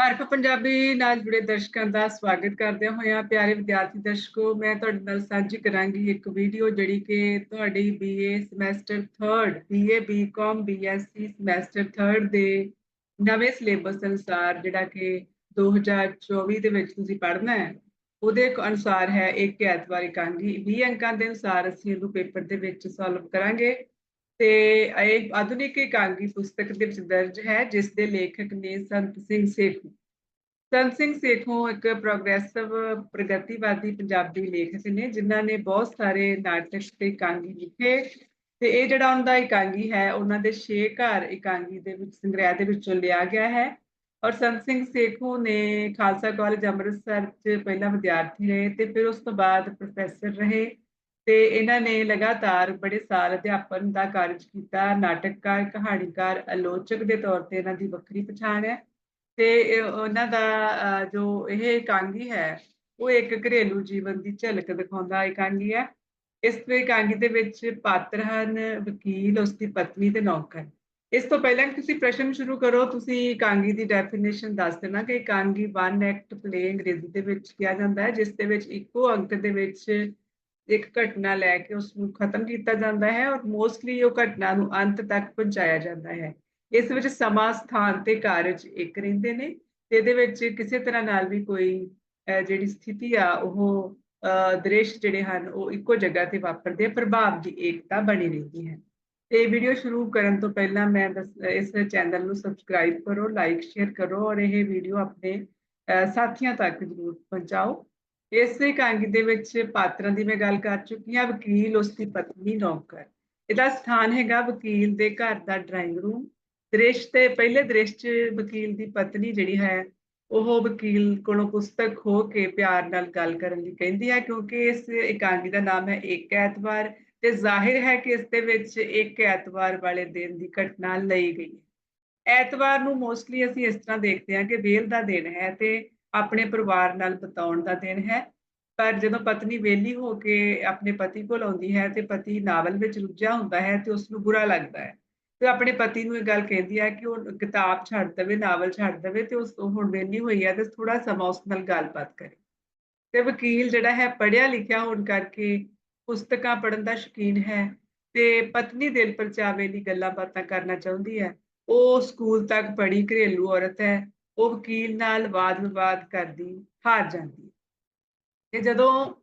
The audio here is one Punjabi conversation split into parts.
ਭਾਰਤ ਪੰਜਾਬੀ ਨਾਲ ਜੁੜੇ ਦਰਸ਼ਕਾਂ ਦਾ ਸਵਾਗਤ ਕਰਦੇ ਹੋਇਆ ਪਿਆਰੇ ਵਿਦਿਆਰਥੀ ਦਰਸ਼ਕੋ, ਮੈਂ ਤੁਹਾਡੇ ਨਾਲ ਸਾਂਝੀ ਕਰਾਂਗੀ ਇੱਕ ਵੀਡੀਓ ਜਿਹੜੀ ਕਿ ਤੁਹਾਡੀ BA semester 3rd BA BCom BSc semester 3rd ਦੇ ਨਵੇਂ ਸਿਲੇਬਸ ਅਨੁਸਾਰ ਜਿਹੜਾ ਕਿ 2024 ਦੇ ਵਿੱਚ ਤੁਸੀਂ ਪੜ੍ਹਨਾ ਹੈ, ਉਹਦੇ ਅਨੁਸਾਰ ਹੈ, ਇੱਕ ਐਤਵਾਰ ਇਕਾਂਗੀ 20 ਅੰਕਾਂ ਦੇ ਅਨੁਸਾਰ ਅਸੀਂ ਇਹਨੂੰ ਪੇਪਰ ਦੇ ਵਿੱਚ ਸੋਲਵ ਕਰਾਂਗੇ। ਤੇ ਇਹ ਆਧੁਨਿਕ ਇਕਾਂਗੀ ਪੁਸਤਕ ਦੇ ਵਿੱਚ ਦਰਜ ਹੈ, ਜਿਸ ਦੇ ਲੇਖਕ ਨੇ ਸੰਤ ਸਿੰਘ ਸੇਖੋਂ ਸੰਤ ਸਿੰਘ ਸੇਖੋਂ ਇੱਕ ਪ੍ਰੋਗਰੈਸਿਵ, ਪ੍ਰਗਤੀਵਾਦੀ ਪੰਜਾਬੀ ਲੇਖਕ ਨੇ, ਜਿਨ੍ਹਾਂ ਨੇ ਬਹੁਤ ਸਾਰੇ ਨਾਟਕ ਤੇ ਇਕਾਂਗੀ ਲਿਖੇ ਤੇ ਇਹ ਜਿਹੜਾ ਉਹਨਾਂ ਦਾ ਇਕਾਂਗੀ ਹੈ, ਉਹਨਾਂ ਦੇ 6 ਘਰ ਇਕਾਂਗੀ ਦੇ ਵਿੱਚ, ਸੰਗ੍ਰਹਿ ਦੇ ਵਿੱਚੋਂ ਲਿਆ ਗਿਆ ਹੈ। ਔਰ ਸੰਤ ਸਿੰਘ ਸੇਖੋਂ ਨੇ ਖਾਲਸਾ ਕਾਲਜ ਅੰਮ੍ਰਿਤਸਰ 'ਚ ਪਹਿਲਾਂ ਵਿਦਿਆਰਥੀ ਰਹੇ ਤੇ ਫਿਰ ਉਸ ਤੋਂ ਬਾਅਦ ਪ੍ਰੋਫੈਸਰ ਰਹੇ। ਤੇ ਇਹਨਾਂ ਨੇ ਲਗਾਤਾਰ ਬੜੇ ਸਾਲ ਅਧਿਆਪਨ ਦਾ ਕਾਰਜ ਕੀਤਾ, ਨਾਟਕਕਾਰ, ਕਹਾਣੀਕਾਰ, ਆਲੋਚਕ ਦੇ ਤੌਰ ਤੇ ਇਹਨਾਂ ਦੀ ਵੱਖਰੀ ਪਛਾਣ ਹੈ ਤੇ ਉਹਨਾਂ ਦਾ ਜੋ ਇਹ ਇਕਾਂਗੀ ਹੈ, ਉਹ ਇੱਕ ਘਰੇਲੂ ਜੀਵਨ ਦੀ ਝਲਕ ਦਿਖਾਉਂਦਾ ਇਕਾਂਗੀ ਹੈ। ਇਸ ਤੇ ਇਕਾਂਗੀ ਦੇ ਵਿੱਚ ਪਾਤਰ ਹਨ, ਵਕੀਲ, ਉਸ ਦੀ ਪਤਨੀ ਤੇ ਨੌਕਰ। ਇਸ ਤੋਂ ਪਹਿਲਾਂ ਤੁਸੀਂ ਪ੍ਰਸ਼ਨ ਸ਼ੁਰੂ ਕਰੋ, ਤੁਸੀਂ ਇਕਾਂਗੀ ਦੀ ਡੈਫੀਨੇਸ਼ਨ ਦੱਸ ਦੇਣਾ ਕਿ ਇਕਾਂਗੀ ਵਨ ਐਕਟ ਪਲੇ ਅੰਗਰੇਜ਼ੀ ਦੇ ਵਿੱਚ ਕਿਹਾ ਜਾਂਦਾ ਹੈ, ਜਿਸ ਦੇ ਵਿੱਚ ਇੱਕੋ ਅੰਕ ਦੇ ਵਿੱਚ ਇੱਕ ਘਟਨਾ ਲੈ ਕੇ ਉਸ ਨੂੰ ਖਤਮ ਕੀਤਾ ਜਾਂਦਾ ਹੈ ਔਰ ਮੋਸਟਲੀ ਉਹ ਘਟਨਾ ਨੂੰ ਅੰਤ ਤੱਕ ਪਹੁੰਚਾਇਆ ਜਾਂਦਾ ਹੈ। ਇਸ ਵਿੱਚ ਸਮਾਂ, ਸਥਾਨ ਤੇ ਕਾਰਜ ਇੱਕ ਰਹਿੰਦੇ ਨੇ ਤੇ ਇਹਦੇ ਵਿੱਚ ਕਿਸੇ ਤਰ੍ਹਾਂ ਨਾਲ ਵੀ ਕੋਈ ਜਿਹੜੀ ਸਥਿਤੀ ਆ, ਉਹ ਦ੍ਰਿਸ਼ ਜਿਹੜੇ ਹਨ, ਉਹ ਇੱਕੋ ਜਗ੍ਹਾ ਤੇ ਵਾਪਰਦੇ ਪ੍ਰਭਾਵ ਦੀ ਏਕਤਾ ਬਣੀ ਰਹਿੰਦੀ ਹੈ। ਤੇ ਵੀਡੀਓ ਸ਼ੁਰੂ ਕਰਨ ਤੋਂ ਪਹਿਲਾਂ ਮੈਂ ਇਸ ਚੈਨਲ ਨੂੰ ਸਬਸਕ੍ਰਾਈਬ ਕਰੋ ਲਾਈਕ ਸ਼ੇਅਰ ਕਰੋ ਔਰ ਇਹ ਵੀਡੀਓ ਆਪਣੇ ਸਾਥੀਆਂ ਤੱਕ ਜ਼ਰੂਰ ਪਹੁੰਚਾਓ। ਇਸੇ ਕਾਂਗੀ ਦੇ ਵਿੱਚ ਪਾਤਰਾਂ ਦੀ ਮੈਂ ਗੱਲ ਕਰ ਚੁੱਕੀ ਹਾਂ, ਵਕੀਲ ਉਸ ਦੀ ਪਤਨੀ ਨੌਕਰ। ਇਹਦਾ ਸਥਾਨ ਹੈਗਾ ਵਕੀਲ ਦੇ ਘਰ ਦਾ ਡਰਾਇੰਗ ਰੂਮ। ਦ੍ਰਿਸ਼ ਤੇ ਪਹਿਲੇ ਦ੍ਰਿਸ਼ 'ਚ ਵਕੀਲ ਦੀ ਪਤਨੀ ਜਿਹੜੀ ਹੈ, ਉਹ ਵਕੀਲ ਕੋਲੋਂ ਪੁਸਤਕ ਹੋ ਕੇ ਪਿਆਰ ਨਾਲ ਗੱਲ ਕਰਨ ਲਈ ਕਹਿੰਦੀ ਹੈ, ਕਿਉਂਕਿ ਇਸ ਇਕਾਂਗੀ ਦਾ ਨਾਮ ਹੈ ਇੱਕ ਐਤਵਾਰ ਤੇ ਜ਼ਾਹਿਰ ਹੈ ਕਿ ਇਸ ਦੇ ਵਿੱਚ ਇੱਕ ਐਤਵਾਰ ਵਾਲੇ ਦਿਨ ਦੀ ਘਟਨਾ ਲਈ ਗਈ ਹੈ। ਐਤਵਾਰ ਨੂੰ ਮੋਸਟਲੀ ਅਸੀਂ ਇਸ ਤਰ੍ਹਾਂ ਦੇਖਦੇ ਹਾਂ ਕਿ ਵੇਲ ਦਾ ਦਿਨ ਹੈ ਤੇ ਆਪਣੇ ਪਰਿਵਾਰ ਨਾਲ ਬਤਾਉਣ ਦਾ ਦਿਨ ਹੈ। ਪਰ ਜਦੋਂ ਪਤਨੀ ਵੇਲੀ ਹੋ ਕੇ ਆਪਣੇ ਪਤੀ ਕੋਲ ਆਉਂਦੀ ਹੈ ਤੇ ਪਤੀ ਨਾਵਲ ਵਿੱਚ ਰੁੱਝਿਆ ਹੁੰਦਾ ਹੈ ਤੇ ਉਸ ਨੂੰ ਬੁਰਾ ਲੱਗਦਾ ਹੈ। ਤੇ ਆਪਣੇ ਪਤੀ ਨੂੰ ਇਹ ਗੱਲ ਕਹਿੰਦੀ ਹੈ ਕਿ ਉਹ ਕਿਤਾਬ ਛੱਡ ਦੇਵੇ, ਨਾਵਲ ਛੱਡ ਦੇਵੇ ਤੇ ਉਸ ਹੁਣ ਵੇਲੀ ਹੋਈ ਹੈ ਤੇ ਥੋੜਾ ਸਮਾਂ ਉਸ ਨਾਲ ਗੱਲਬਾਤ ਕਰੇ। ਤੇ ਵਕੀਲ ਜਿਹੜਾ ਹੈ ਪੜਿਆ ਲਿਖਿਆ ਹੋਣ ਕਰਕੇ ਪੁਸਤਕਾਂ ਪੜਨ ਦਾ ਸ਼ੌਕੀਨ ਹੈ ਤੇ ਪਤਨੀ ਦਿਲ ਪਰਚਾਵੇ ਲਈ ਗੱਲਾਂ ਬਾਤਾਂ ਕਰਨਾ ਚਾਹੁੰਦੀ ਹੈ। ਉਹ ਸਕੂਲ ਤੱਕ ਪੜ੍ਹੀ ਘਰੇਲੂ ਔਰਤ ਹੈ। ਉਹ ਵਕੀਲ ਨਾਲ ਵਾਦ-ਵਿਵਾਦ ਕਰਦੀ, ਹਾਰ ਜਾਂਦੀ ਤੇ ਜਦੋਂ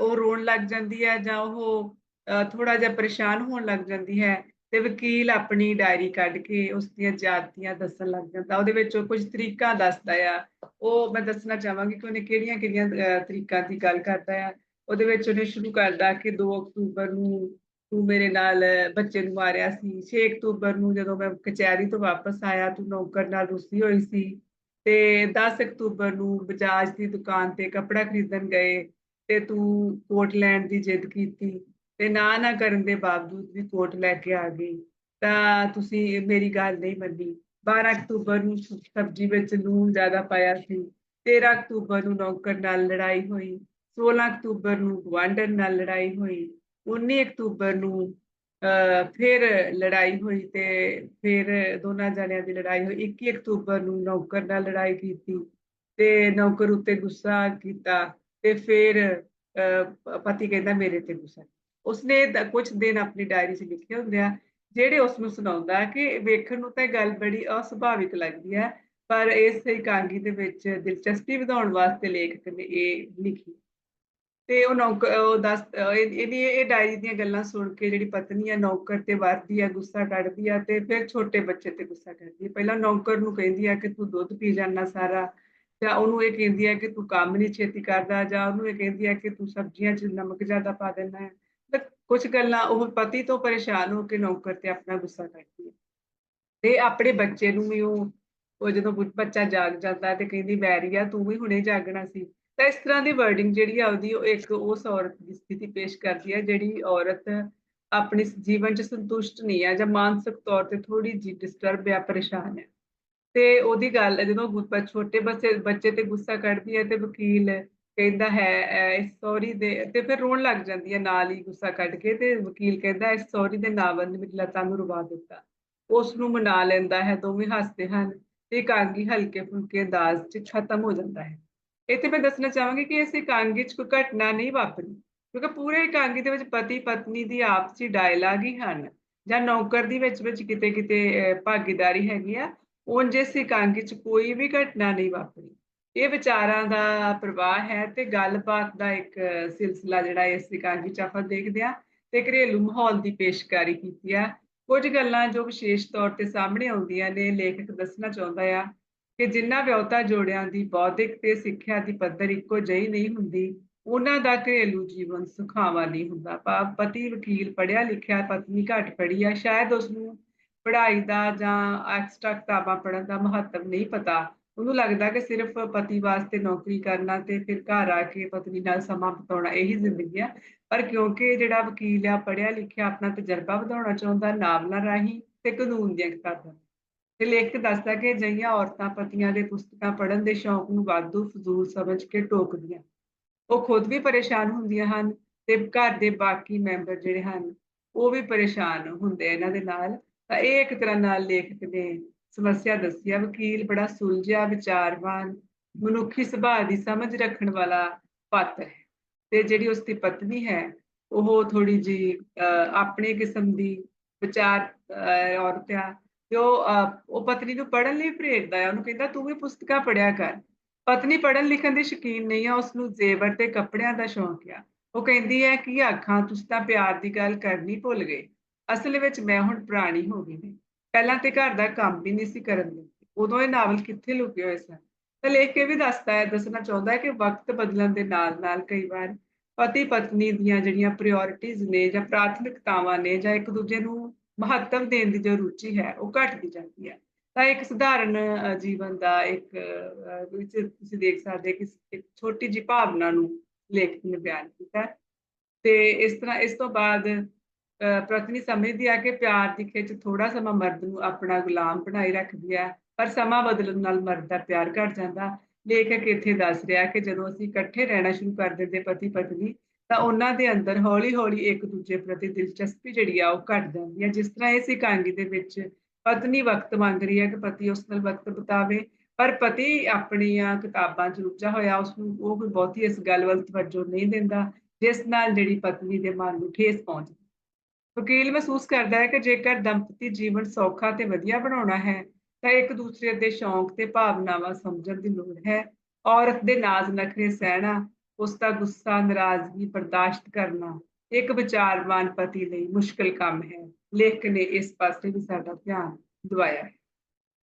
ਉਹ ਰੋਣ ਲੱਗ ਜਾਂਦੀ ਹੈ ਜਾਂ ਉਹ ਥੋੜਾ ਜਿਹਾ ਪਰੇਸ਼ਾਨ ਹੋਣ ਲੱਗ ਜਾਂਦੀ ਹੈ ਤੇ ਵਕੀਲ ਆਪਣੀ ਡਾਇਰੀ ਕੱਢ ਕੇ ਉਸ ਦੀਆਂ ਜਾਤੀਆਂ ਦੱਸਣ ਲੱਗ ਜਾਂਦਾ। ਉਹਦੇ ਵਿੱਚ ਉਹ ਕੁਝ ਤਰੀਕਾ ਦੱਸਦਾ ਆ। ਉਹ ਮੈਂ ਦੱਸਣਾ ਚਾਹਾਂਗੀ ਕਿ ਉਹਨੇ ਕਿਹੜੀਆਂ-ਕਿਹੜੀਆਂ ਤਰੀਕਾਂ ਦੀ ਗੱਲ ਕਰਦਾ ਆ। ਉਹਦੇ ਵਿੱਚ ਉਹਨੇ ਸ਼ੁਰੂ ਕਰਦਾ ਕਿ 2 ਅਕਤੂਬਰ ਨੂੰ ਤੂੰ ਮੇਰੇ ਨਾਲ ਬੱਚੇ ਨੂੰ ਮਾਰਿਆ ਸੀ। 6 ਅਕਤੂਬਰ ਨੂੰ ਜਦੋਂ ਮੈਂ ਕਚਹਿਰੀ ਤੋਂ ਵਾਪਸ ਆਇਆ, ਤੂੰ ਨੌਕਰ ਨਾਲ ਰੁੱਸੀ ਹੋਈ ਸੀ ਤੇ 10 ਅਕਤੂਬਰ ਨੂੰ ਬਜਾਜ ਦੀ ਦੁਕਾਨ ਤੇ ਕੱਪੜਾ ਖਰੀਦਣ ਗਏ ਤੇ ਤੂੰ ਕੋਟ ਲੈਣ ਦੀ ਜਿੱਦ ਕੀਤੀ ਤੇ ਨਾ ਨਾ ਕਰਨ ਦੇ ਬਾਵਜੂਦ ਵੀ ਕੋਟ ਲੈ ਕੇ ਆ ਗਈ। ਤਾਂ ਤੁਸੀਂ ਮੇਰੀ ਗੱਲ ਨਹੀਂ ਮੰਨੀ। 12 ਅਕਤੂਬਰ ਨੂੰ ਸਬਜ਼ੀ ਵਿੱਚ ਲੂਣ ਜ਼ਿਆਦਾ ਪਾਇਆ ਸੀ। 13 ਅਕਤੂਬਰ ਨੂੰ ਨੌਕਰ ਨਾਲ ਲੜਾਈ ਹੋਈ। 16 ਅਕਤੂਬਰ ਨੂੰ ਗਵਾਂਡਰ ਨਾਲ ਲੜਾਈ ਹੋਈ। 19 ਅਕਤੂਬਰ ਨੂੰ ਫਿਰ ਲੜਾਈ ਹੋਈ ਤੇ ਫਿਰ ਦੋਨਾਂ ਜਣਿਆਂ ਦੀ ਲੜਾਈ ਹੋਈ। 21 ਅਕਤੂਬਰ ਨੂੰ ਨੌਕਰ ਨਾਲ ਲੜਾਈ ਕੀਤੀ ਤੇ ਨੌਕਰ ਉੱਤੇ ਗੁੱਸਾ ਕੀਤਾ ਤੇ ਫਿਰ ਪਤੀ ਕਹਿੰਦਾ, ਮੇਰੇ ਤੇ ਗੁੱਸਾ ਉਸਨੇ ਕੁਝ ਦਿਨ ਆਪਣੀ ਡਾਇਰੀ 'ਚ ਲਿਖੇ ਹੁੰਦੇ ਆ ਜਿਹੜੇ ਉਸ ਨੂੰ ਸੁਣਾਉਂਦਾ ਕਿ ਵੇਖਣ ਨੂੰ ਤਾਂ ਗੱਲ ਬੜੀ ਅਸੁਭਾਵਿਕ ਲੱਗਦੀ ਹੈ, ਪਰ ਇਸ ਇਕਾਂਗੀ ਦੇ ਵਿੱਚ ਦਿਲਚਸਪੀ ਵਧਾਉਣ ਵਾਸਤੇ ਲੇਖਕ ਨੇ ਇਹ ਲਿਖੀ। ਤੇ ਉਹ ਨੌਕਰ ਉਹ ਦੱਸ ਇਹਦੀ, ਇਹ ਡਾਇਰੀ ਦੀਆਂ ਗੱਲਾਂ ਸੁਣ ਕੇ ਜਿਹੜੀ ਪਤਨੀ ਆ ਨੌਕਰ ਤੇ ਵਰਦੀ ਆ, ਗੁੱਸਾ ਕੱਢਦੀ ਆ ਤੇ ਫਿਰ ਛੋਟੇ ਬੱਚੇ ਤੇ ਗੁੱਸਾ ਕਰਦੀ ਹੈ ਪਹਿਲਾਂ ਨੌਕਰ ਨੂੰ ਕਹਿੰਦੀ ਆ ਕਿ ਤੂੰ ਦੁੱਧ ਪੀ ਜਾਣਾ ਸਾਰਾ, ਜਾਂ ਉਹਨੂੰ ਇਹ ਕਹਿੰਦੀ ਆ ਕਿ ਤੂੰ ਕੰਮ ਨਹੀਂ ਛੇਤੀ ਕਰਦਾ, ਜਾਂ ਉਹਨੂੰ ਇਹ ਕਹਿੰਦੀ ਆ ਕਿ ਤੂੰ ਸਬਜ਼ੀਆਂ 'ਚ ਨਮਕ ਜ਼ਿਆਦਾ ਪਾ ਦੇਣਾ ਹੈ। ਕੁਝ ਗੱਲਾਂ, ਉਹ ਪਤੀ ਤੋਂ ਪਰੇਸ਼ਾਨ ਹੋ ਕੇ ਨੌਕਰ ਤੇ ਆਪਣਾ ਗੁੱਸਾ ਕਰਦੀ ਹੈ ਤੇ ਆਪਣੇ ਬੱਚੇ ਨੂੰ ਵੀ ਉਹ ਉਹ ਜਦੋਂ ਬੱਚਾ ਜਾਗ ਜਾਂਦਾ ਤੇ ਕਹਿੰਦੀ ਬੈਰੀਆ ਤੂੰ ਵੀ ਹੁਣੇ ਜਾਗਣਾ ਸੀ। ਤਾਂ ਇਸ ਤਰ੍ਹਾਂ ਦੀ ਵਰਡਿੰਗ ਜਿਹੜੀ ਆ ਉਹਦੀ, ਉਹ ਇੱਕ ਉਸ ਔਰਤ ਦੀ ਸਥਿਤੀ ਪੇਸ਼ ਕਰਦੀ ਹੈ ਜਿਹੜੀ ਔਰਤ ਆਪਣੇ ਜੀਵਨ 'ਚ ਸੰਤੁਸ਼ਟ ਨਹੀਂ ਹੈ ਜਾਂ ਮਾਨਸਿਕ ਤੌਰ ਤੇ ਥੋੜੀ ਜੀ ਡਿਸਟਰਬ ਹੈ ਪਰੇਸ਼ਾਨ ਹੈ ਤੇ ਉਹਦੀ ਗੱਲ ਜਦੋਂ ਛੋਟੇ ਬੱਚੇ ਬੱਚੇ ਤੇ ਗੁੱਸਾ ਕੱਢਦੀ ਹੈ ਤੇ ਵਕੀਲ ਕਹਿੰਦਾ ਹੈ ਇਸ ਸੌਰੀ ਦੇ ਤੇ ਫਿਰ ਰੋਣ ਲੱਗ ਜਾਂਦੀ ਹੈ ਨਾਲ ਹੀ ਗੁੱਸਾ ਕੱਢ ਕੇ ਤੇ ਵਕੀਲ ਕਹਿੰਦਾ, ਇਸ ਸੌਰੀ ਦੇ ਨਾਵਲ ਨੇ ਮੇਰੀ ਲੱਤਾਂ ਨੂੰ ਰਵਾ ਦਿੱਤਾ। ਉਸ ਨੂੰ ਮਨਾ ਲੈਂਦਾ ਹੈ, ਦੋਵੇਂ ਹੱਸਦੇ ਹਨ ਤੇ ਇਕਾਂਗੀ ਹਲਕੇ ਫੁਲਕੇ ਅੰਦਾਜ਼ 'ਚ ਖਤਮ ਹੋ ਜਾਂਦਾ ਹੈ। ਇੱਥੇ ਮੈਂ ਦੱਸਣਾ ਚਾਹਾਂਗੀ ਕਿ ਇਸ ਇਕਾਂਗੀ 'ਚ ਕੋਈ ਘਟਨਾ ਨਹੀਂ ਵਾਪਰੀ, ਕਿਉਂਕਿ ਪੂਰੇ ਇਕਾਂਗੀ ਦੇ ਵਿੱਚ ਪਤੀ ਪਤਨੀ ਦੀ ਆਪਸੀ ਡਾਇਲਾਗ ਹੀ ਹਨ, ਜਾਂ ਨੌਕਰ ਦੀ ਵਿੱਚ ਵਿੱਚ ਕਿਤੇ ਕਿਤੇ ਭਾਗੀਦਾਰੀ ਹੈਗੀ ਆ, ਉਂਝ ਇਸ ਇਕਾਂਗੀ 'ਚ ਕੋਈ ਵੀ ਘਟਨਾ ਨਹੀਂ ਵਾਪਰੀ। ਇਹ ਵਿਚਾਰਾਂ ਦਾ ਪ੍ਰਵਾਹ ਹੈ ਤੇ ਗੱਲਬਾਤ ਦਾ ਇੱਕ ਸਿਲਸਿਲਾ ਜਿਹੜਾ ਇਸ ਇਕਾਂਗੀ 'ਚ ਆਪਾਂ ਦੇਖਦੇ ਆ ਤੇ ਘਰੇਲੂ ਮਾਹੌਲ ਦੀ ਪੇਸ਼ਕਾਰੀ ਕੀਤੀ ਆ। ਕੁਝ ਗੱਲਾਂ ਜੋ ਵਿਸ਼ੇਸ਼ ਤੌਰ ਤੇ ਸਾਹਮਣੇ ਆਉਂਦੀਆਂ ਨੇ, ਲੇਖਕ ਦੱਸਣਾ ਚਾਹੁੰਦਾ ਆ ਕਿ ਜਿਨ੍ਹਾਂ ਵਿਆਹੁਤਾ ਜੋੜਿਆਂ ਦੀ ਬੌਧਿਕ ਤੇ ਸਿੱਖਿਆ ਦੀ ਪੱਧਰ ਇੱਕੋ ਜਿਹੀ ਨਹੀਂ ਹੁੰਦੀ, ਉਹਨਾਂ ਦਾ ਘਰੇਲੂ ਜੀਵਨ ਸੁਖਾਵਾਂ ਨਹੀਂ ਹੁੰਦਾ। ਭਾਵ ਪਤੀ ਵਕੀਲ ਪੜ੍ਹਿਆ ਲਿਖਿਆ, ਪਤਨੀ ਘੱਟ ਪੜ੍ਹੀ ਆ, ਸ਼ਾਇਦ ਉਸ ਨੂੰ ਪੜ੍ਹਾਈ ਦਾ ਜਾਂ ਐਕਸਟਰਾ ਕਿਤਾਬਾਂ ਪੜਨ ਦਾ ਮਹੱਤਵ ਨਹੀਂ ਪਤਾ। ਉਹਨੂੰ ਲੱਗਦਾ ਕਿ ਸਿਰਫ ਪਤੀ ਵਾਸਤੇ ਨੌਕਰੀ ਕਰਨਾ ਤੇ ਫਿਰ ਘਰ ਆ ਕੇ ਪਤਨੀ ਨਾਲ ਸਮਾਂ ਬਿਤਾਉਣਾ ਇਹੀ ਜ਼ਿੰਦਗੀ ਆ। ਪਰ ਕਿਉਂਕਿ ਜਿਹੜਾ ਵਕੀਲ ਆ, ਪੜ੍ਹਿਆ ਲਿਖਿਆ ਆਪਣਾ ਤਜਰਬਾ ਵਧਾਉਣਾ ਚਾਹੁੰਦਾ, ਨਾਵਲਾਂ ਰਾਹੀਂ ਤੇ ਕਾਨੂੰਨ ਦੀਆਂ ਕਿਤਾਬਾਂ। ਤੇ ਲੇਖਕ ਦੱਸਦਾ ਕਿ ਅਜਿਹੀਆਂ ਔਰਤਾਂ ਪਤੀਆਂ ਦੇ ਪੁਸਤਕਾਂ ਪੜ੍ਹਨ ਦੇ ਸ਼ੌਂਕ ਨੂੰ ਵਾਧੂ ਫਜ਼ੂਲ ਸਮਝ ਕੇ ਟੋਕਦੀਆਂ। ਉਹ ਖੁਦ ਵੀ ਪਰੇਸ਼ਾਨ ਹੁੰਦੀਆਂ ਹਨ ਤੇ ਘਰ ਦੇ ਬਾਕੀ ਮੈਂਬਰ ਜਿਹੜੇ ਹਨ ਉਹ ਵੀ ਪਰੇਸ਼ਾਨ ਹੁੰਦੇ ਇਹਨਾਂ ਦੇ ਨਾਲ। ਤਾਂ ਇਹ ਇੱਕ ਤਰ੍ਹਾਂ ਨਾਲ ਲੇਖਕ ਨੇ ਸਮੱਸਿਆ ਦੱਸੀ ਆ। ਵਕੀਲ ਬੜਾ ਸੁਲਝਿਆ ਵਿਚਾਰਵਾਨ ਮਨੁੱਖੀ ਸੁਭਾਅ ਦੀ ਸਮਝ ਰੱਖਣ ਵਾਲਾ ਪਾਤਰ ਹੈ ਤੇ ਜਿਹੜੀ ਉਸ ਦੀ ਪਤਨੀ ਹੈ ਉਹ ਥੋੜੀ ਜੀ ਆਪਣੇ ਕਿਸਮ ਦੀ ਵਿਚਾਰ ਅਹ, ਔਰਤ ਆ ਤੇ ਉਹ ਉਹ ਪਤਨੀ ਨੂੰ ਪੜ੍ਹਨ ਲਈ ਪ੍ਰੇਰਦਾ ਹੈ। ਉਹਨੂੰ ਕਹਿੰਦਾ, ਤੂੰ ਵੀ ਪੁਸਤਕਾਂ ਪੜ੍ਹਿਆ ਕਰ। ਪਤਨੀ ਪੜ੍ਹਨ ਲਿਖਣ ਦੀ ਸ਼ੌਕੀਨ ਨਹੀਂ ਆ। ਉਸ ਨੂੰ ਜ਼ੇਵਰ ਤੇ ਕੱਪੜਿਆਂ ਦਾ ਸ਼ੌਂਕ ਆ। ਉਹ ਕਹਿੰਦੀ ਹੈ ਕਿ ਆਖਾਂ ਤੁਸੀਂ ਤਾਂ ਪਿਆਰ ਦੀ ਗੱਲ ਕਰਨੀ ਭੁੱਲ ਗਏ। ਅਸਲ ਵਿੱਚ ਮੈਂ ਹੁਣ ਪੁਰਾਣੀ ਹੋ ਗਈ ਨੇ ਪਹਿਲਾਂ ਤੇ ਘਰ ਦਾ ਕੰਮ ਵੀ ਨਹੀਂ ਸੀ ਕਰਨ ਦਿੰਦੀ। ਉਦੋਂ ਇਹ ਨਾਵਲ ਕਿੱਥੇ ਲੁਕੇ ਹੋਏ ਸਨ? ਤਾਂ ਲੇਖ ਕੇ ਵੀ ਦੱਸਦਾ ਹੈ, ਦੱਸਣਾ ਚਾਹੁੰਦਾ ਹੈ ਕਿ ਵਕਤ ਬਦਲਣ ਦੇ ਨਾਲ ਨਾਲ ਕਈ ਵਾਰ ਪਤੀ ਪਤਨੀ ਦੀਆਂ ਜਿਹੜੀਆਂ ਪ੍ਰਾਇੋਰਟੀਆਂ ਨੇ ਜਾਂ ਪ੍ਰਾਥਮਿਕਤਾਵਾਂ ਨੇ ਜਾਂ ਇੱਕ ਦੂਜੇ ਨੂੰ ਮਹੱਤਵ ਦੇਣ ਦੀ ਜੋ ਰੁਚੀ ਹੈ ਉਹ ਘਟਦੀ ਜਾਂਦੀ ਹੈ। ਤਾਂ ਇੱਕ ਸਧਾਰਨ ਜੀਵਨ ਦਾ ਇੱਕ ਵਿੱਚ ਤੁਸੀਂ ਦੇਖ ਸਕਦੇ ਕਿ ਇੱਕ ਛੋਟੀ ਜਿਹੀ ਭਾਵਨਾ ਨੂੰ ਲੇਖਕ ਨੇ ਬਿਆਨ ਕੀਤਾ ਤੇ ਇਸ ਤਰ੍ਹਾਂ ਇਸ ਤੋਂ ਬਾਅਦ ਅ, ਪਤਨੀ ਸਮਝਦੀ ਆ ਕਿ ਪਿਆਰ ਦੀ ਖਿੱਚ ਥੋੜਾ ਸਮਾਂ ਮਰਦ ਨੂੰ ਆਪਣਾ ਗੁਲਾਮ ਬਣਾਈ ਰੱਖਦੀ ਹੈ ਪਰ ਸਮਾਂ ਬਦਲਣ ਨਾਲ ਮਰਦ ਦਾ ਪਿਆਰ ਘਟ ਜਾਂਦਾ। ਲੇਖਕ ਇੱਥੇ ਦੱਸ ਰਿਹਾ ਕਿ ਜਦੋਂ ਅਸੀਂ ਇਕੱਠੇ ਰਹਿਣਾ ਸ਼ੁਰੂ ਕਰ ਦਿੰਦੇ ਪਤੀ ਪਤਨੀ ਤਾਂ ਉਹਨਾਂ ਦੇ ਅੰਦਰ ਹੌਲੀ-ਹੌਲੀ ਇੱਕ ਦੂਜੇ ਪ੍ਰਤੀ ਦਿਲਚਸਪੀ ਜਿਹੜੀ ਆ ਉਹ ਘਟ ਜਾਂਦੀ ਹੈ ਜਿਸ ਤਰ੍ਹਾਂ ਇਸ ਇਕਾਂਗੀ ਦੇ ਵਿੱਚ, ਪਤਨੀ ਵਕਤ ਮੰਗ ਰਹੀ ਹੈ ਕਿ ਪਤੀ ਉਸ ਨਾਲ ਵਕਤ ਬਿਤਾਵੇ, ਪਰ ਪਤੀ ਆਪਣੀਆਂ ਕਿਤਾਬਾਂ 'ਚ ਰੁੱਝਾ ਹੋਇਆ, ਉਸ ਨੂੰ ਉਹ ਕੋਈ ਬਹੁਤੀ ਇਸ ਗੱਲ ਵੱਲ ਤਵੱਜੋ ਨਹੀਂ ਦਿੰਦਾ, ਜਿਸ ਨਾਲ ਜਿਹੜੀ ਪਤਨੀ ਦੇ ਮਨ ਨੂੰ ਠੇਸ ਪਹੁੰਚਦੀ ਵਕੀਲ ਮਹਿਸੂਸ ਕਰਦਾ ਹੈ ਕਿ ਜੇਕਰ ਦੰਪਤੀ ਜੀਵਨ ਸੌਖਾ ਤੇ ਵਧੀਆ ਬਣਾਉਣਾ ਹੈ, ਤਾਂ ਇੱਕ ਦੂਸਰੇ ਦੇ ਸ਼ੌਂਕ ਤੇ ਭਾਵਨਾਵਾਂ ਸਮਝਣ ਦੀ ਲੋੜ ਹੈ। ਔਰਤ ਦੇ ਨਾਜ਼ ਨਖਰੇ ਸਹਿਣਾ ਉਸ ਦਾ ਗੁੱਸਾ, ਨਾਰਾਜ਼ਗੀ ਬਰਦਾਸ਼ਤ ਕਰਨਾ ਇੱਕ ਵਿਚਾਰਵਾਨ ਪਤੀ ਲਈ ਮੁਸ਼ਕਲ ਕੰਮ ਹੈ। ਲੇਖਕ ਨੇ ਇਸ ਪਾਸੇ ਵੀ ਸਾਡਾ ਧਿਆਨ ਦਿਵਾਇਆ ਹੈ।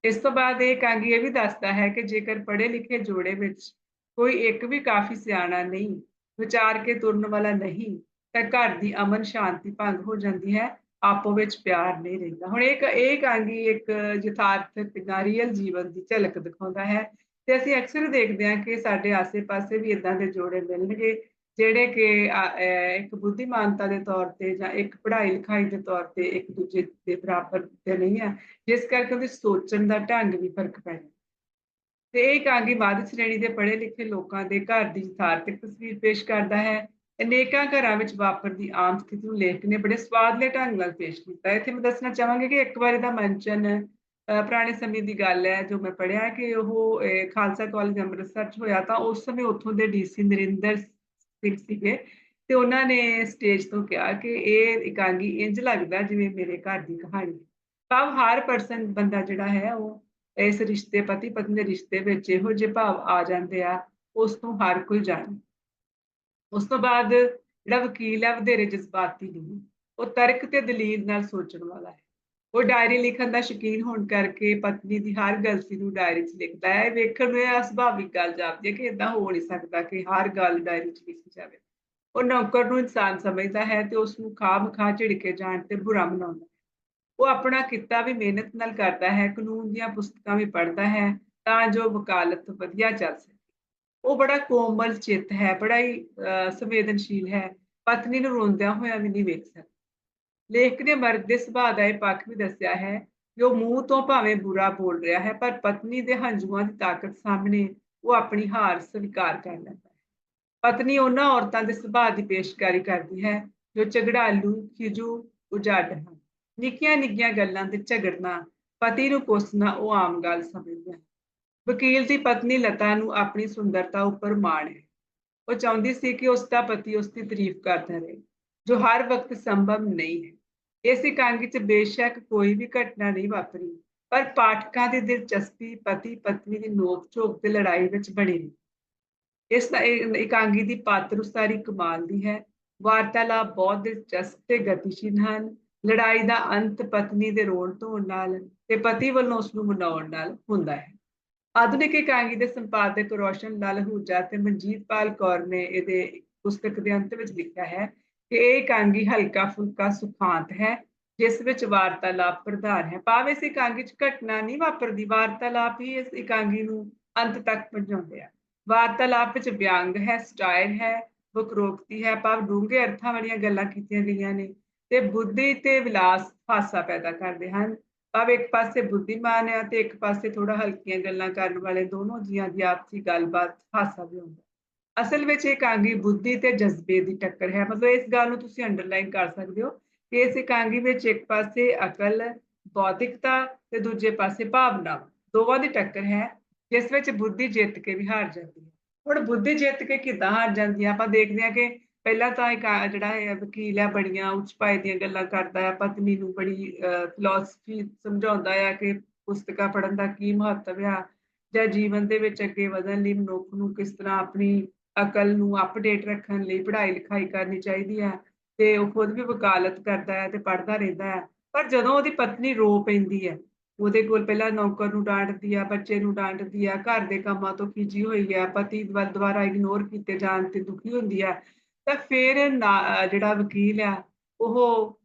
ਇਸ ਤੋਂ ਬਾਅਦ ਇਹ ਕਾਂਗੀ ਇਹ ਵੀ ਦੱਸਦਾ ਹੈ ਕਿ ਜੇਕਰ ਪੜ੍ਹੇ ਲਿਖੇ ਜੋੜੇ ਵਿੱਚ ਕੋਈ ਇੱਕ ਵੀ ਕਾਫੀ ਸਿਆਣਾ ਨਹੀਂ, ਵਿਚਾਰ ਕੇ ਤੁਰਨ ਵਾਲਾ ਨਹੀਂ, ਤਾਂ ਘਰ ਦੀ ਅਮਨ ਸ਼ਾਂਤੀ ਭੰਗ ਹੋ ਜਾਂਦੀ ਹੈ, ਆਪੋ ਵਿੱਚ ਪਿਆਰ ਨਹੀਂ ਰਹਿੰਦਾ। ਹੁਣ ਇੱਕ, ਇਹ ਕਾਂਗੀ ਇੱਕ ਯਥਾਰਥਕ ਨਾਰੀਅਲ ਜੀਵਨ ਦੀ ਝਲਕ ਦਿਖਾਉਂਦਾ ਹੈ ਤੇ ਅਸੀਂ ਅਕਸਰ ਦੇਖਦੇ ਹਾਂ ਕਿ ਸਾਡੇ ਆਸੇ-ਪਾਸੇ ਵੀ ਇਦਾਂ ਦੇ ਜੋੜੇ ਮਿਲਣਗੇ, ਜਿਹੜੇ ਕਿ ਇੱਕ ਬੁੱਧੀਮਾਨਤਾ ਦੇ ਤੌਰ ਤੇ ਜਾਂ ਇੱਕ ਪੜ੍ਹਾਈ ਲਿਖਾਈ ਦੇ ਤੌਰ ਤੇ ਇੱਕ ਦੂਜੇ ਦੇ ਬਰਾਬਰ ਤੇ ਨਹੀਂ ਹੈ, ਜਿਸ ਕਰਕੇ ਉਹਦੇ ਸੋਚਣ ਦਾ ਢੰਗ ਵੀ ਫ਼ਰਕ ਪੈ ਜਾਂਦਾ। ਤੇ ਇਹ ਕਾਂਗੀ ਮੱਧ ਸ਼੍ਰੇਣੀ ਦੇ ਪੜ੍ਹੇ ਲਿਖੇ ਲੋਕਾਂ ਦੇ ਘਰ ਦੀ ਯਥਾਰਥਕ ਤਸਵੀਰ ਪੇਸ਼ ਕਰਦਾ ਹੈ। ਅਨੇਕਾਂ ਘਰਾਂ ਵਿੱਚ ਵਾਪਰਦੀ ਆਮ ਸਥਿਤੀ ਨੂੰ ਲੇਖਕ ਨੇ ਬੜੇ ਸਵਾਦਲੇ ਢੰਗ ਨਾਲ ਪੇਸ਼ ਕੀਤਾ। ਇੱਥੇ ਮੈਂ ਦੱਸਣਾ ਚਾਹਾਂਗੀ ਕਿ ਇੱਕ ਵਾਰ ਦਾ ਮੰਚਨ ਪੁਰਾਣੇ ਸਮੇਂ ਦੀ ਗੱਲ ਹੈ, ਜੋ ਮੈਂ ਪੜਿਆ ਕਿ ਉਹ ਖਾਲਸਾ ਕਾਲਜ ਅੰਮ੍ਰਿਤਸਰ 'ਚ ਹੋਇਆ ਤਾਂ ਉਸ ਸਮੇਂ ਉੱਥੋਂ ਦੇ ਡੀਸੀ ਨਰਿੰਦਰ ਸਿੰਘ ਸੀਗੇ ਤੇ ਉਹਨਾਂ ਨੇ ਸਟੇਜ ਤੋਂ ਕਿਹਾ ਕਿ ਇਹ ਇਕਾਂਗੀ ਇੰਜ ਲੱਗਦਾ ਜਿਵੇਂ ਮੇਰੇ ਘਰ ਦੀ ਕਹਾਣੀ ਭਾਵ ਹਰ ਪਰਸਨ ਬੰਦਾ ਜਿਹੜਾ ਹੈ ਉਹ ਇਸ ਰਿਸ਼ਤੇ ਪਤੀ ਪਤਨੀ ਦੇ ਰਿਸ਼ਤੇ ਵਿੱਚ ਇਹੋ ਜਿਹੇ ਭਾਵ ਆ ਜਾਂਦੇ ਆ, ਉਸ ਤੋਂ ਹਰ ਕੋਈ ਜਾਣੇ। ਉਸ ਤੋਂ ਬਾਅਦ ਜਿਹੜਾ ਵਕੀਲ ਹੈ, ਵਧੇਰੇ ਜਜ਼ਬਾਤੀ ਨਹੀਂ, ਉਹ ਤਰਕ ਤੇ ਦਲੀਲ ਨਾਲ ਸੋਚਣ ਵਾਲਾ ਹੈ। ਉਹ ਡਾਇਰੀ ਲਿਖਣ ਦਾ ਸ਼ੌਕੀਨ ਹੋਣ ਕਰਕੇ ਪਤਨੀ ਦੀ ਹਰ ਗਲਤੀ ਨੂੰ ਡਾਇਰੀ 'ਚ ਲਿਖਦਾ ਹੈ। ਵੇਖਣ ਨੂੰ ਇਹ ਸੁਭਾਵਿਕ ਗੱਲ ਜਾਪਦੀ ਹੈ ਕਿ ਇਦਾਂ ਹੋ ਨਹੀਂ ਸਕਦਾ ਕਿ ਹਰ ਗੱਲ ਡਾਇਰੀ 'ਚ ਲਿਖੀ ਜਾਵੇ। ਉਹ ਨੌਕਰ ਨੂੰ ਇਨਸਾਨ ਸਮਝਦਾ ਹੈ ਤੇ ਉਸ ਨੂੰ ਖਾਮ ਝਿੜਕੇ ਜਾਣ ਤੇ ਬੁਰਾ ਮਨਾਉਂਦਾ ਹੈ। ਉਹ ਆਪਣਾ ਕਿੱਤਾ ਵੀ ਮਿਹਨਤ ਨਾਲ ਕਰਦਾ ਹੈ ਕਾਨੂੰਨ ਦੀਆਂ ਪੁਸਤਕਾਂ ਵੀ ਪੜ੍ਹਦਾ ਹੈ ਤਾਂ ਜੋ ਵਕਾਲਤ ਵਧੀਆ ਚੱਲ ਸਕੇ। ਉਹ ਬੜਾ ਕੋਮਲ ਚਿੱਤ ਹੈ ਬੜਾ ਹੀ ਅਹ, ਸੰਵੇਦਨਸ਼ੀਲ ਹੈ। ਪਤਨੀ ਨੂੰ ਰੋਂਦਿਆਂ ਹੋਇਆ ਵੀ ਨਹੀਂ ਵੇਖ ਸਕਦਾ। ਲੇਖਕ ਨੇ ਮਰਦ ਦੇ ਸੁਭਾਅ ਦਾ ਇਹ ਪੱਖ ਵੀ ਦੱਸਿਆ ਹੈ ਕਿ ਉਹ ਮੂੰਹ ਤੋਂ ਭਾਵੇਂ ਬੁਰਾ ਬੋਲ ਰਿਹਾ ਹੈ ਪਰ ਪਤਨੀ ਦੇ ਹੰਝੂਆਂ ਦੀ ਤਾਕਤ ਸਾਹਮਣੇ ਉਹ ਆਪਣੀ ਹਾਰ ਸਵੀਕਾਰ ਕਰ ਲੈਂਦਾ ਹੈ। ਪਤਨੀ ਉਹਨਾਂ ਔਰਤਾਂ ਦੇ ਸੁਭਾਅ ਦੀ ਪੇਸ਼ਕਾਰੀ ਕਰਦੀ ਹੈ ਜੋ ਝਗੜਾਲੂ ਖਿਜੂ ਉਜਾੜ ਹਨ। ਨਿੱਕੀਆਂ-ਨਿੱਕੀਆਂ ਗੱਲਾਂ ਤੇ ਝਗੜਨਾ, ਪਤੀ ਨੂੰ ਕੋਸਣਾ ਉਹ ਆਮ ਗੱਲ ਸਮਝਦਾ ਹੈ। ਵਕੀਲ ਦੀ ਪਤਨੀ ਲਤਾ ਨੂੰ ਆਪਣੀ ਸੁੰਦਰਤਾ ਉੱਪਰ ਮਾਣ ਹੈ। ਉਹ ਚਾਹੁੰਦੀ ਸੀ ਕਿ ਉਸ ਦਾ ਪਤੀ ਉਸ ਦੀ ਤਾਰੀਫ ਕਰਦਾ ਰਹੇ, ਜੋ ਹਰ ਵਕਤ ਸੰਭਵ ਨਹੀਂ ਹੈ। ਇਸ ਇਕਾਂਗੀ 'ਚ ਬੇਸ਼ੱਕ ਕੋਈ ਵੀ ਘਟਨਾ ਨਹੀਂ ਵਾਪਰੀ, ਪਰ ਪਾਠਕਾਂ ਦੀ ਦਿਲਚਸਪੀ ਪਤੀ-ਪਤਨੀ ਦੀ ਨੋਕ-ਝੋਕ ਤੇ ਲੜਾਈ ਵਿੱਚ ਬਣੀ ਰਹੀ। ਇਸ ਇਕਾਂਗੀ ਦੀ ਪਾਤਰ ਉਸਾਰੀ ਕਮਾਲ ਦੀ ਹੈ। ਵਾਰਤਾਲਾਪ ਬਹੁਤ ਦਿਲਚਸਪ ਤੇ ਗਤੀਸ਼ੀਲ ਹਨ। ਲੜਾਈ ਦਾ ਅੰਤ ਪਤਨੀ ਦੇ ਰੋਣ ਧੋਣ ਨਾਲ ਤੇ ਪਤੀ ਵੱਲੋਂ ਉਸ ਨੂੰ ਮਨਾਉਣ ਨਾਲ ਹੁੰਦਾ ਹੈ। ਆਧੁਨਿਕ ਇਕਾਂਗੀ ਦੇ ਸੰਪਾਦਕ ਰੋਸ਼ਨ ਲਾਲ ਹੂਜਾ ਤੇ ਮਨਜੀਤ ਪਾਲ ਕੌਰ ਨੇ ਇਹਦੇ ਪੁਸਤਕ ਦੇ ਅੰਤ ਵਿੱਚ ਲਿਖਿਆ ਹੈ ਕਿ ਇਹ ਇਕਾਂਗੀ ਹਲਕਾ ਫੁਲਕਾ ਸੁਖਾਂਤ ਹੈ, ਜਿਸ ਵਿੱਚ ਵਾਰਤਾਲਾਪ ਪ੍ਰਧਾਨ ਹੈ। ਭਾਵ ਇਸ ਇਕਾਂਗੀ 'ਚ ਘਟਨਾ ਨਹੀਂ ਵਾਪਰਦੀ, ਵਾਰਤਾਲਾਪ ਹੀ ਇਸ ਇਕਾਂਗੀ ਨੂੰ ਅੰਤ ਤੱਕ ਪਹੁੰਚਾਉਂਦੇ ਆ। ਵਾਰਤਾਲਾਪ ਵਿੱਚ ਵਿਅੰਗ ਹੈ ਸਟਾਈਲ ਹੈ, ਵਕਰੋਕਤੀ ਹੈ, ਭਾਵ ਡੂੰਘੇ ਅਰਥਾਂ ਵਾਲੀਆਂ ਗੱਲਾਂ ਕੀਤੀਆਂ ਗਈਆਂ ਨੇ ਤੇ ਬੁੱਧੀ ਤੇ ਵਿਲਾਸ ਹਾਸਾ ਪੈਦਾ ਕਰਦੇ ਹਨ। ਭਾਵ ਇੱਕ ਪਾਸੇ ਬੁੱਧੀਮਾਨ ਹੈ ਤੇ ਇੱਕ ਪਾਸੇ ਥੋੜਾ ਹਲਕੀਆਂ ਗੱਲਾਂ ਕਰਨ ਵਾਲੇ ਦੋਨੋਂ ਜੀਆਂ ਦੀ ਆਪਸੀ ਗੱਲਬਾਤ ਹਾਸਾ ਵੀ ਹੁੰਦਾ ਅਸਲ ਵਿੱਚ ਇਹ ਕਾਂਗੀ ਬੁੱਧੀ ਤੇ ਜਜ਼ਬੇ ਦੀ ਟੱਕਰ ਹੈ। ਮਤਲਬ ਇਸ ਗੱਲ ਨੂੰ ਤੁਸੀਂ ਅੰਡਰਲਾਈਨ ਕਰ ਸਕਦੇ ਹੋ ਕਿ ਇਸ ਇਕਾਂਗੀ ਵਿੱਚ ਇੱਕ ਪਾਸੇ ਅਕਲ, ਬੌਧਿਕਤਾ ਤੇ ਦੂਜੇ ਪਾਸੇ ਭਾਵਨਾ, ਦੋਵਾਂ ਦੀ ਟੱਕਰ ਹੈ, ਜਿਸ ਵਿੱਚ ਬੁੱਧੀ ਜਿੱਤ ਕੇ ਵੀ ਹਾਰ ਜਾਂਦੀ ਹੈ। ਹੁਣ ਬੁੱਧੀ ਜਿੱਤ ਕੇ ਕਿੱਦਾਂ ਹਾਰ ਜਾਂਦੀ ਹੈ? ਆਪਾਂ ਦੇਖਦੇ ਹਾਂ ਕਿ ਪਹਿਲਾਂ ਤਾਂ ਇੱਕ ਜਿਹੜਾ ਹੈ ਵਕੀਲ ਹੈ, ਬੜੀਆਂ ਉੱਚ ਪਾਏ ਦੀਆਂ ਗੱਲਾਂ ਕਰਦਾ ਹੈ, ਪਤਨੀ ਨੂੰ ਬੜੀ ਫਿਲਾਸਫੀ ਸਮਝਾਉਂਦਾ ਹੈ ਕਿ ਪੁਸਤਕਾਂ ਪੜ੍ਹਨ ਦਾ ਕੀ ਮਹੱਤਵ ਆ ਜਾਂ ਜੀਵਨ ਦੇ ਵਿੱਚ ਅੱਗੇ ਵਧਣ ਲਈ ਮਨੁੱਖ ਨੂੰ ਕਿਸ ਤਰ੍ਹਾਂ ਆਪਣੀ ਅਕਲ ਨੂੰ ਅਪਡੇਟ ਰੱਖਣ ਲਈ ਪੜ੍ਹਾਈ ਲਿਖਾਈ ਕਰਨੀ ਚਾਹੀਦੀ ਹੈ ਤੇ ਉਹ ਖੁਦ ਵੀ ਵਕਾਲਤ ਕਰਦਾ ਹੈ ਤੇ ਪੜ੍ਹਦਾ ਰਹਿੰਦਾ ਹੈ। ਪਰ ਜਦੋਂ ਉਹਦੀ ਪਤਨੀ ਰੋ ਪੈਂਦੀ ਹੈ, ਉਹਦੇ ਕੋਲ ਪਹਿਲਾਂ ਨੌਕਰ ਨੂੰ ਡਾਂਟਦੀ ਆ, ਬੱਚੇ ਨੂੰ ਡਾਂਟਦੀ ਆ, ਘਰ ਦੇ ਕੰਮਾਂ ਤੋਂ ਖਿਜੀ ਹੋਈ ਆ ਪਤੀ ਦੁਆਰਾ ਇਗਨੋਰ ਕੀਤੇ ਜਾਣ ਤੇ ਦੁਖੀ ਹੁੰਦੀ ਆ ਤਾਂ ਫਿਰ ਜਿਹੜਾ ਵਕੀਲ ਆ, ਉਹ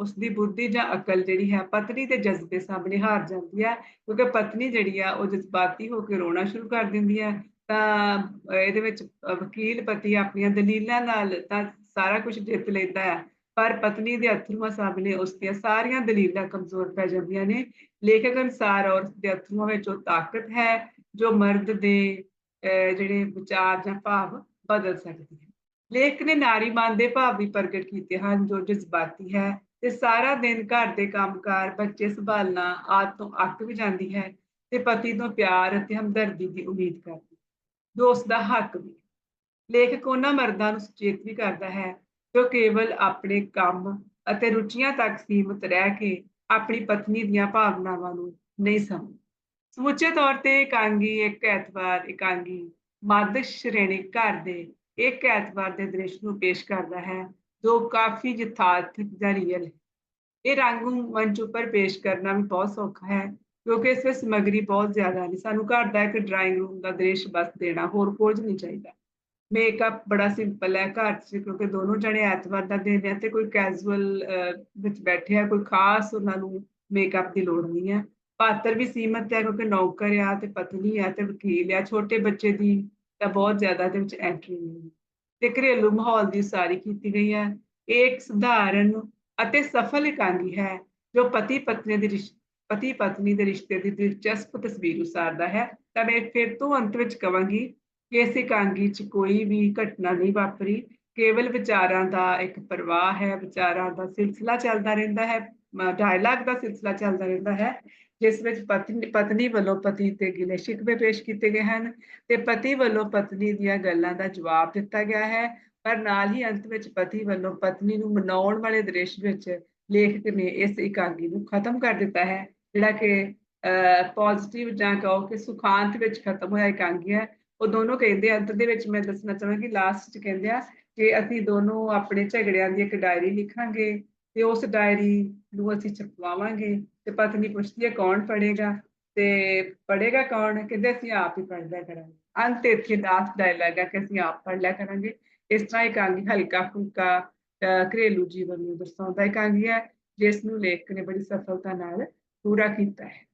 ਉਸ ਦੀ ਬੁੱਧੀ ਜਾਂ ਅਕਲ ਜਿਹੜੀ ਹੈ, ਪਤਨੀ ਦੇ ਜਜ਼ਬੇ ਸਾਹਮਣੇ ਹਾਰ ਜਾਂਦੀ ਹੈ, ਕਿਉਂਕਿ ਪਤਨੀ ਜਿਹੜੀ ਆ, ਉਹ ਜਜ਼ਬਾਤੀ ਹੋ ਕੇ ਰੋਣਾ ਸ਼ੁਰੂ ਕਰ ਦਿੰਦੀ ਹੈ ਤਾਂ ਇਹਦੇ ਵਿੱਚ ਵਕੀਲ ਪਤੀ ਆਪਣੀਆਂ ਦਲੀਲਾਂ ਨਾਲ ਤਾਂ ਸਾਰਾ ਕੁਝ ਜਿੱਤ ਲੈਂਦਾ ਹੈ। ਪਰ ਪਤਨੀ ਦੇ ਅਥਰੂਆਂ ਸਾਹਮਣੇ ਉਸ ਦੀਆਂ ਸਾਰੀਆਂ ਦਲੀਲਾਂ ਕਮਜ਼ੋਰ ਪੈ ਜਾਂਦੀਆਂ ਨੇ। ਲੇਖਕ ਅਨੁਸਾਰ ਔਰਤ ਦੇ ਅਥਰੂਆਂ ਵਿੱਚ ਉਹ ਤਾਕਤ ਹੈ, ਜੋ ਮਰਦ ਦੇ ਜਿਹੜੇ ਵਿਚਾਰ ਜਾਂ ਭਾਵ ਬਦਲ ਸਕਦੀ ਹੈ। ਲੇਖ ਨੇ ਨਾਰੀ ਮਨ ਦੇ ਭਾਵ ਵੀ ਪ੍ਰਗਟ ਕੀਤੇ ਹਨ, ਜੋ ਜਜ਼ਬਾਤੀ ਹੈ ਤੇ ਸਾਰਾ ਦਿਨ ਘਰ ਦੇ ਕੰਮਕਾਰ, ਬੱਚੇ ਸੰਭਾਲਣਾ ਆਦ ਤੋਂ ਅੱਕ ਵੀ ਜਾਂਦੀ ਹੈ ਤੇ ਪਤੀ ਤੋਂ ਪਿਆਰ ਅਤੇ ਹਮਦਰਦੀ ਦੀ ਉਮੀਦ ਕਰਦੀ ਜੋ ਉਸ ਦਾ ਹੱਕ ਵੀ। ਲੇਖਕ ਉਹਨਾਂ ਮਰਦਾਂ ਨੂੰ ਸੁਚੇਤ ਵੀ ਕਰਦਾ ਹੈ, ਜੋ ਕੇਵਲ ਆਪਣੇ ਕੰਮ ਅਤੇ ਰੁਚੀਆਂ ਤੱਕ ਸੀਮਤ ਰਹਿ ਕੇ ਆਪਣੀ ਪਤਨੀ ਦੀਆਂ ਭਾਵਨਾਵਾਂ ਨੂੰ ਨਹੀਂ ਸਮਝ ਸਮੁੱਚੇ ਤੌਰ ਤੇ ਇਕਾਂਗੀ ਇੱਕ ਐਤਵਾਰ, ਇਕਾਂਗੀ ਮਾਦਕ ਸ਼੍ਰੇਣੀ ਘਰ ਦੇ ਇੱਕ ਐਤਵਾਰ ਦੇ ਦ੍ਰਿਸ਼ ਨੂੰ ਪੇਸ਼ ਕਰਦਾ ਹੈ, ਜੋ ਕਾਫੀ ਯਥਾਰਥਿਕ ਜਾਂ ਰੀਅਲ ਹੈ। ਇਹ ਰੰਗ ਨੂੰ ਮੰਚ ਉੱਪਰ ਪੇਸ਼ ਕਰਨਾ ਵੀ ਬਹੁਤ ਸੌਖਾ ਹੈ ਕਿਉਂਕਿ ਇਸ ਵਿੱਚ ਸਮਗਰੀ ਬਹੁਤ ਜ਼ਿਆਦਾ ਨਹੀਂ ਸਾਨੂੰ ਘਰ ਦਾ ਇੱਕ ਡਰਾਇੰਗ ਰੂਮ ਦਾ ਦ੍ਰਿਸ਼ ਬਸ ਦੇਣਾ, ਹੋਰ ਕੁਝ ਨਹੀਂ ਚਾਹੀਦਾ। ਮੇਕਅਪ ਬੜਾ ਸਿੰਪਲ ਹੈ ਘਰ 'ਚ, ਕਿਉਂਕਿ ਦੋਨੋਂ ਜਣੇ ਐਤਵਾਰ ਦਾ ਦਿਨ ਹੈ ਤੇ ਕੋਈ ਕੈਜੂਅਲ ਵਿੱਚ ਬੈਠੇ ਆ, ਕੋਈ ਖਾਸ ਉਹਨਾਂ ਨੂੰ ਮੇਕਅਪ ਦੀ ਲੋੜ ਨਹੀਂ ਹੈ। ਪਾਤਰ ਵੀ ਸੀਮਤ ਹੈ ਕਿਉਂਕਿ ਨੌਕਰ ਆ ਤੇ ਪਤਨੀ ਆ ਤੇ ਵਕੀਲ ਆ। ਛੋਟੇ ਬੱਚੇ ਦੀ ਤਾਂ ਬਹੁਤ ਜ਼ਿਆਦਾ ਦੇ ਵਿੱਚ ਐਂਟਰੀ ਨਹੀਂ ਤੇ ਘਰੇਲੂ ਮਾਹੌਲ ਦੀ ਸਾਰੀ ਕੀਤੀ ਗਈ ਹੈ। ਇਹ ਇੱਕ ਸਧਾਰਨ ਅਤੇ ਸਫਲ ਇਕਾਂਗੀ ਹੈ ਜੋ ਪਤੀ ਪਤਨੀ ਦੇ ਰਿਸ਼ਤੇ ਪਤੀ ਪਤਨੀ ਦੇ ਰਿਸ਼ਤੇ ਦੀ ਦਿਲਚਸਪ ਤਸਵੀਰ ਉਸਾਰਦਾ ਹੈ। ਤਾਂ ਮੈਂ ਫਿਰ ਤੋਂ ਅੰਤ ਵਿੱਚ ਕਵਾਂਗੀ ਕਿ ਇਸ ਇਕਾਂਗੀ 'ਚ ਕੋਈ ਵੀ ਘਟਨਾ ਨਹੀਂ ਵਾਪਰੀ। ਕੇਵਲ ਵਿਚਾਰਾਂ ਦਾ ਇੱਕ ਪ੍ਰਵਾਹ ਹੈ, ਵਿਚਾਰਾਂ ਦਾ ਸਿਲਸਿਲਾ ਚੱਲਦਾ ਰਹਿੰਦਾ ਹੈ ਡਾਇਲੌਗ ਦਾ ਸਿਲਸਿਲਾ ਚੱਲਦਾ ਰਹਿੰਦਾ ਹੈ, ਜਿਸ ਵਿੱਚ ਪਤਨੀ ਪਤਨੀ ਵੱਲੋਂ ਪਤੀ ਤੇ ਗਿਲੇ ਸ਼ਿਕਵੇ ਪੇਸ਼ ਕੀਤੇ ਗਏ ਹਨ ਤੇ ਪਤੀ ਵੱਲੋਂ ਪਤਨੀ ਦੀਆਂ ਗੱਲਾਂ ਦਾ ਜਵਾਬ ਦਿੱਤਾ ਗਿਆ ਹੈ। ਪਰ ਨਾਲ ਹੀ ਅੰਤ ਵਿੱਚ ਪਤੀ ਵੱਲੋਂ ਪਤਨੀ ਨੂੰ ਮਨਾਉਣ ਵਾਲੇ ਦ੍ਰਿਸ਼ ਵਿੱਚ ਲੇਖਕ ਨੇ ਇਸ ਇਕਾਂਗੀ ਨੂੰ ਖਤਮ ਕਰ ਦਿੱਤਾ ਹੈ। ਜਿਹੜਾ ਕਿ ਪੋਜ਼ਿਟਿਵ ਜਾਂ ਕਹੋ ਕਿ ਸੁਖਾਂਤ ਵਿੱਚ ਖਤਮ ਹੋਇਆ ਇਕਾਂਗੀ ਹੈ, ਉਹ ਦੋਨੋਂ ਕਹਿੰਦੇ ਅੰਤ ਦੇ ਵਿੱਚ ਮੈਂ ਦੱਸਣਾ ਚਾਹਾਂਗੀ ਲਾਸਟ 'ਚ ਕਹਿੰਦੇ ਆ ਕਿ ਅਸੀਂ ਦੋਨੋਂ ਆਪਣੇ ਝਗੜਿਆਂ ਦੀ ਇੱਕ ਡਾਇਰੀ ਲਿਖਾਂਗੇ ਤੇ ਉਸ ਡਾਇਰੀ ਨੂੰ ਅਸੀਂ ਛਪਵਾਵਾਂਗੇ ਤੇ ਪਤਨੀ ਪੁੱਛਦੀ ਹੈ, ਕੌਣ ਪੜੇਗਾ ਤੇ ਪੜੇਗਾ ਕੌਣ? ਕਹਿੰਦੇ, ਅਸੀਂ ਆਪ ਹੀ ਪੜ੍ਹ ਲਿਆ ਕਰਾਂਗੇ। ਅੰਤ ਇੱਥੇ ਲਾਸਟ ਡਾਇਲੌਗ ਹੈ ਕਿ ਅਸੀਂ ਆਪ ਪੜ੍ਹ ਲਿਆ ਕਰਾਂਗੇ। ਇਸ ਤਰ੍ਹਾਂ ਇਕਾਂਗੀ ਹਲਕਾ ਫੁਲਕਾ ਘਰੇਲੂ ਜੀਵਨ ਨੂੰ ਦਰਸਾਉਂਦਾ ਇਕਾਂਗੀ ਹੈ, ਜਿਸ ਨੂੰ ਲੇਖਕ ਨੇ ਬੜੀ ਸਫਲਤਾ ਨਾਲ ਪੂਰਾ ਕੀਤਾ ਹੈ।